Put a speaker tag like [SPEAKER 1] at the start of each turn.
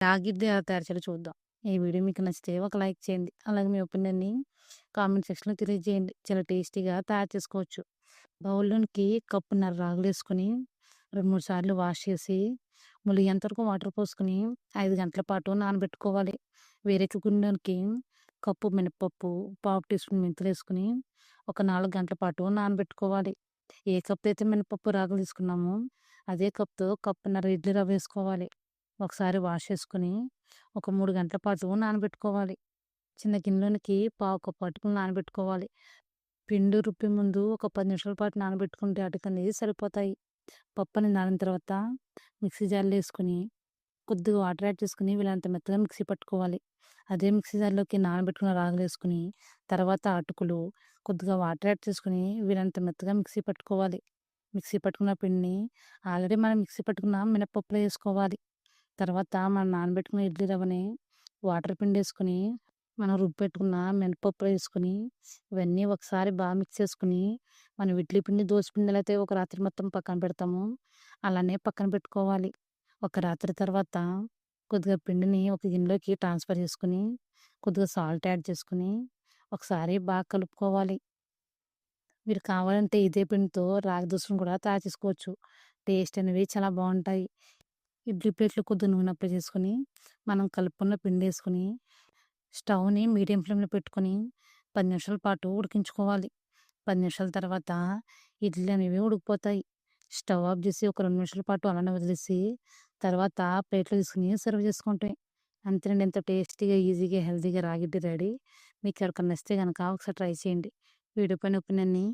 [SPEAKER 1] రాగి ఇడ్లీ తయారు చూద్దాం. ఈ వీడియో మీకు నచ్చితే ఒక లైక్ చేయండి. అలాగే మీ ఒపీనియన్‌ని కామెంట్ సెక్షన్‌లో తెలియజేయండి. చాలా టేస్టీగా తయారు చేసుకోవచ్చు. బౌల్‌లోనికి కప్పున్నర రాగులేసుకొని 2, 3 సార్లు వాష్ చేసి ములిగేంత వరకు వాటర్ పోసుకొని ఐదు గంటల పాటు నానబెట్టుకోవాలి. వేరే గుండెకి కప్పు మినపప్పు, పావు టీ స్పూన్ మెంతులేసుకొని ఒక నాలుగు గంటల పాటు నానబెట్టుకోవాలి. ఏ కప్‌తో అయితే మినపప్పు, రాగులు తీసుకున్నామో అదే కప్‌తో కప్పున్నర ఇడ్లీ రవ్వ వేసుకోవాలి. ఒకసారి వాష్ చేసుకొని ఒక మూడు గంటల పాటు నానబెట్టుకోవాలి. చిన్న గిన్నెలోనికి పావు కప్పు పట్టుకుని నానబెట్టుకోవాలి. పిండి రుప్పి ముందు ఒక పది నిమిషాల పాటు నానబెట్టుకుంటే అటుకనేది సరిపోతాయి. పప్పుని నానిన తర్వాత మిక్సీ జార్‌లో వేసుకుని కొద్దిగా వాటర్ యాడ్ చేసుకొని వీళ్ళంత మెత్తగా మిక్సీ పట్టుకోవాలి. అదే మిక్సీ జార్‌లోకి నానబెట్టుకున్న రాగులు వేసుకుని తర్వాత అటుకులు కొద్దిగా వాటర్ యాడ్ చేసుకొని వీళ్ళంత మెత్తగా మిక్సీ పట్టుకోవాలి. మిక్సీ పట్టుకున్న పిండిని ఆల్రెడీ మనం మిక్సీ పట్టుకున్న మినపప్పులో వేసుకోవాలి తర్వాత మనం నానబెట్టుకున్న ఇడ్లీ రవ్వని వాటర్ పిండి వేసుకుని మనం రుబ్బెట్టుకున్న మినపప్పు వేసుకుని ఇవన్నీ ఒకసారి బాగా మిక్స్ చేసుకొని మనం ఇడ్లీ పిండి, దోశ పిండి అయితే ఒక రాత్రి మొత్తం పక్కన పెడతాము అలానే పక్కన పెట్టుకోవాలి. ఒక రాత్రి తర్వాత కొద్దిగా పిండిని ఒక గిన్నెలోకి ట్రాన్స్‌ఫర్ చేసుకొని కొద్దిగా సాల్ట్ యాడ్ చేసుకొని ఒకసారి బాగా కలుపుకోవాలి. మీరు కావాలంటే ఇదే పిండితో రాగి దోశను కూడా తయారు చేసుకోవచ్చు. టేస్ట్ అనేవి చాలా బాగుంటాయి ఇడ్లీ ప్లేట్లు కొద్దిగా నూనె అప్లై చేసుకొని మనం కలుపుకున్న పిండేసుకొని స్టవ్‌ని మీడియం ఫ్లేమ్‌లో పెట్టుకొని పది నిమిషాల పాటు ఉడికించుకోవాలి. పది నిమిషాల తర్వాత ఇడ్లీ అనేవి ఉడికిపోతాయి. స్టవ్ ఆఫ్ చేసి ఒక రెండు నిమిషాల పాటు అలానే వదిలేసి తర్వాత ప్లేట్‌లో తీసుకొని సర్వ్ చేసుకుంటాయి అంతేనండి ఎంతో టేస్టీగా, ఈజీగా, హెల్తీగా రాగిడ్డి రెడీ. మీకు ఎవరికన్నా నచ్చితే కనుక ఒకసారి ట్రై చేయండి. వీడియో పైన ఒపీనియన్‌ని